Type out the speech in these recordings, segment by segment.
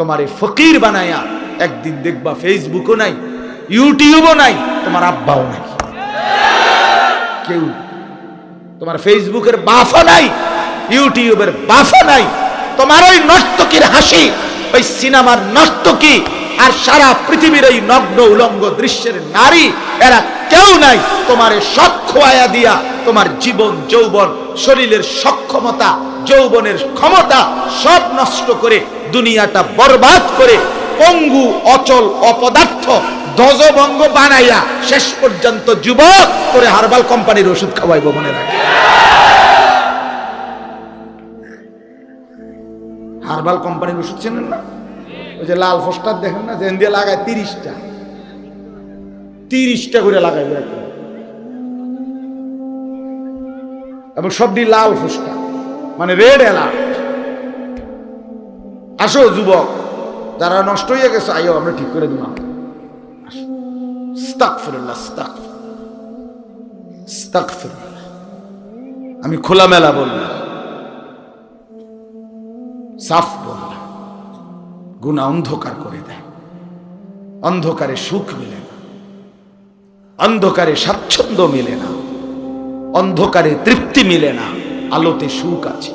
তোমারে ফকির বানায়া একদিন দেখবা ফেসবুকও নাই, ইউটিউবও নাই, তোমার আব্বাও নাই। কেউ, তোমার ফেসবুকের বাফা নাই, ইউটিউবের বাফা নাই, তোমার ওই নর্তকীর হাসি, ওই সিনেমার নর্তকী আর সারা পৃথিবীর এই নগ্ন উলঙ্গ দৃশ্যের নারী, এরা কেউ নাই, তোমার সব খোয়াইয়া দিয়া তোমার জীবন যৌবন শরীরের সক্ষমতা, যৌবনের ক্ষমতা সব নষ্ট করে দুনিয়াটা বরবাদ করে পঙ্গু, অচল, অপদার্থ, ধ্বজভঙ্গ বানাইয়া শেষ পর্যন্ত যুবক করে হারবাল কোম্পানির ওষুধ খাওয়াইব মনে রাখে। হারবাল কোম্পানির ওষুধ চেনেন না? ওই যে লাল ফোস্টার দেখেন না? যেন দিয়ে লাগায় তিরিশটা। তিরিশটা করে লাগাইবে এবং সবটি লাল পোস্টার মানে রেড অ্যালার্ট আসো যুবক, যারা নষ্ট হয়ে গেছে, আইও, আমরা ঠিক করে আস্তাগফিরুল্লাহ আমি খোলামেলা বললাম। সাফ বললাম। গুণা অন্ধকার করে দেয়। অন্ধকারে সুখ মিলে না। অন্ধকারে স্বাচ্ছন্দ্য মিলে না। অন্ধকারে তৃপ্তি মিলে না। আলোতে সুখ আছে।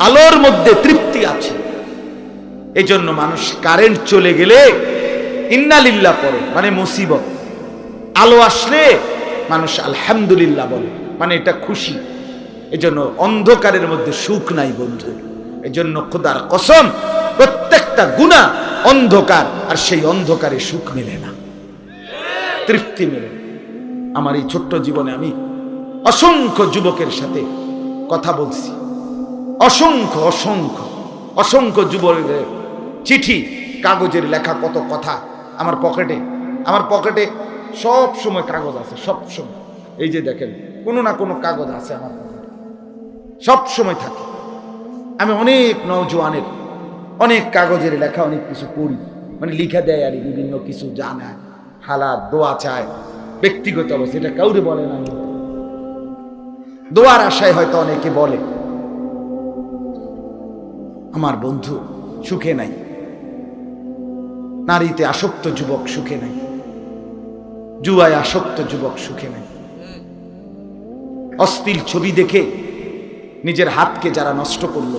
আলোর মধ্যে তৃপ্তি আছে। এজন্য মানুষ কারেন্ট চলে গেলে ইন্নালিল্লা পড়ে মানে মুসিবত। আলো আসলে মানুষ আলহামদুলিল্লাহ বলে মানে এটা খুশি। এজন্য অন্ধকারের মধ্যে সুখ নাই বন্ধু। এজন্য খোদার কসম, প্রত্যেকটা গুণা অন্ধকার, আর সেই অন্ধকারে সুখ মিলে না। তৃপ্তি মেলে আমার এই ছোট্ট জীবনে আমি অসংখ্য যুবকের সাথে কথা বলছি। অসংখ্য অসংখ্য অসংখ্য যুবকের চিঠি, কাগজের লেখা, কত কথা আমার পকেটে আমার পকেটে সব সময় কাগজ আছে, সব সময়। এই যে দেখেন, কোনো না কোনো কাগজ আছে আমার পকেটে। সব সময় থাকে। আমি অনেক নৌজওয়ানের অনেক কাগজের লেখা, অনেক কিছু পড়ি। মানে লিখা দেয় আর বিভিন্ন কিছু জানায়, হালাত, দোয়া চায়, ব্যক্তিগত অবস্থা, এটা কাউরে বলে না। দোয়ার আশায় হয়তো অনেকে বলে, আমার বন্ধু সুখে নাই। নারীতে আসক্ত যুবক সুখে নাই। জুয়ায় আসক্ত যুবক সুখে নাই। অস্থির ছবি দেখে নিজের হাতকে যারা নষ্ট করল,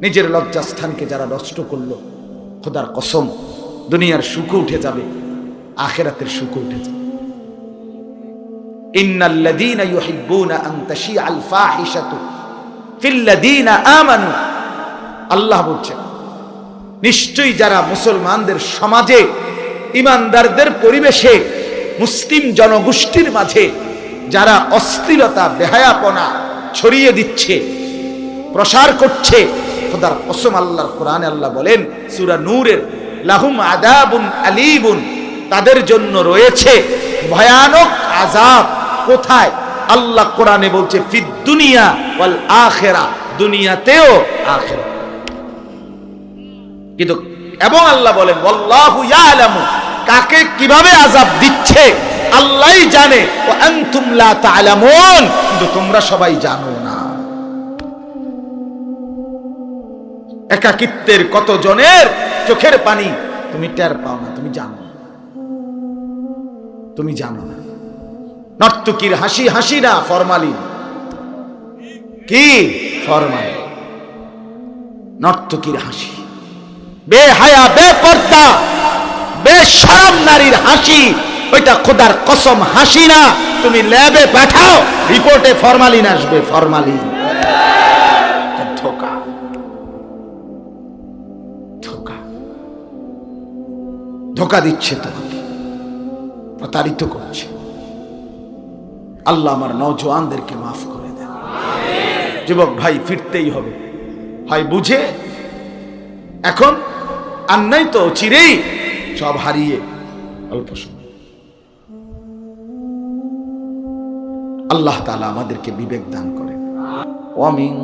নিজের লজ্জাস্থানকে যারা নষ্ট করল, খোদার কসম, দুনিয়ার সুখ উঠে যাবে, আখেরাতের সুখ উঠে যাবে। ইন্নাল্লাযীনা ইউহিব্বুনা আন তাশিআল ফাহিশাতু ফিল্লাযীনা আমানু। আল্লাহ বলছেন, নিশ্চয়ই যারা মুসলমানদের সমাজে, ইমানদারদের পরিবেশে, মুসলিম জনগোষ্ঠীর মাঝে যারা অস্থিরতা বেহায়াপনা ছড়িয়ে দিচ্ছে, প্রসার করছে, খোদার কসম আল্লাহর কোরআনে আল্লাহ বলেন, সূরা নূরের, লাহুম আদাবুন আলিবুন তাদের জন্য রয়েছে ভয়ানক আযাব। কোথায়? আল্লাহ কোরআনে বলছে, ফিদ দুনিয়া ওয়াল আখিরা। দুনিয়াতেও আখিরা। কিন্তু এবং আল্লাহ বলেন, ওয়াল্লাহু ইয়ালামু। কাকে কীভাবে আযাব দিচ্ছে? আল্লাহই জানে। ও আনতুম লা তা'লামুন কিন্তু তোমরা সবাই জানো না। একাকিত্বের কত জনের চোখের পানি, তুমি টের পাও না, তুমি জানো তুমি জানো না। নর্তকীর হাসি হাসি না ফরমালিন। কি ফরমালিন? নর্তকীর হাসি। বেহায়া, বেপর্দা, বেশরম নারীর হাসি, ওইটা খোদার কসম হাসি না। তুমি ল্যাবে পাঠাও, রিপোর্টে ফরমালিন আসবে, ফরমালিন। ধোকা দিচ্ছে তোমাকে। প্রতারিত করছে। আল্লাহ আমার নজওয়ানদেরকে মাফ করে দেন। যুবক ভাই, ফিরতেই হবে। হয় বুঝে? এখন আর নাই তো চিরেই সব হারিয়ে অল্প আল্লাহ তালা আমাদেরকে বিবেক দান করেন। ওয়ামিন